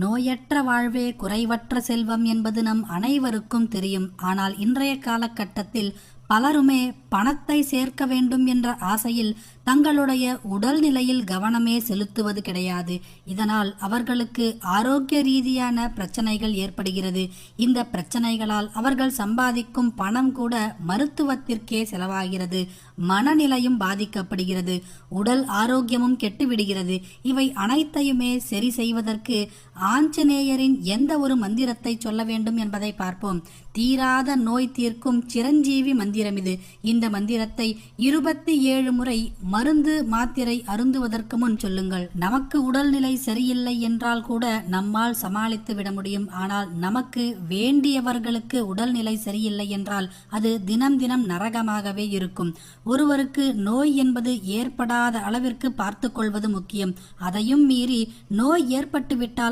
நோயற்ற வாழ்வே குறைவற்ற செல்வம் என்பது நம் அனைவருக்கும் தெரியும். ஆனால் இன்றைய காலகட்டத்தில் பலருமே பணத்தை சேர்க்க வேண்டும் என்ற ஆசையில் தங்களுடைய உடல்நிலையில் கவனமே செலுத்துவது கிடையாது. இதனால் அவர்களுக்கு ஆரோக்கிய ரீதியான பிரச்சனைகள் ஏற்படுகிறது. இந்த பிரச்சனைகளால் அவர்கள் சம்பாதிக்கும் பணம் கூட மருத்துவத்திற்கே செலவாகிறது. மனநிலையும் பாதிக்கப்படுகிறது. உடல் ஆரோக்கியமும் கெட்டுவிடுகிறது. இவை அனைத்தையுமே சரி செய்வதற்கு ஆஞ்சநேயரின் எந்த ஒரு மந்திரத்தை சொல்ல வேண்டும் என்பதை பார்ப்போம். தீராத நோய் தீர்க்கும் சிரஞ்சீவி மந்திரம் இது. இந்த மந்திரத்தை இருபத்தி ஏழு முறை மருந்து மாத்திரை அருந்துவதற்கு முன் சொல்லுங்கள். நமக்கு உடல்நிலை சரியில்லை என்றால் கூட நம்மால் சமாளித்து விட முடியும். ஆனால் நமக்கு வேண்டியவர்களுக்கு உடல்நிலை சரியில்லை என்றால் அது தினம் தினம் நரகமாகவே இருக்கும். ஒருவருக்கு நோய் என்பது ஏற்படாத அளவிற்கு பார்த்து கொள்வது முக்கியம். அதையும் மீறி நோய் ஏற்பட்டுவிட்டால்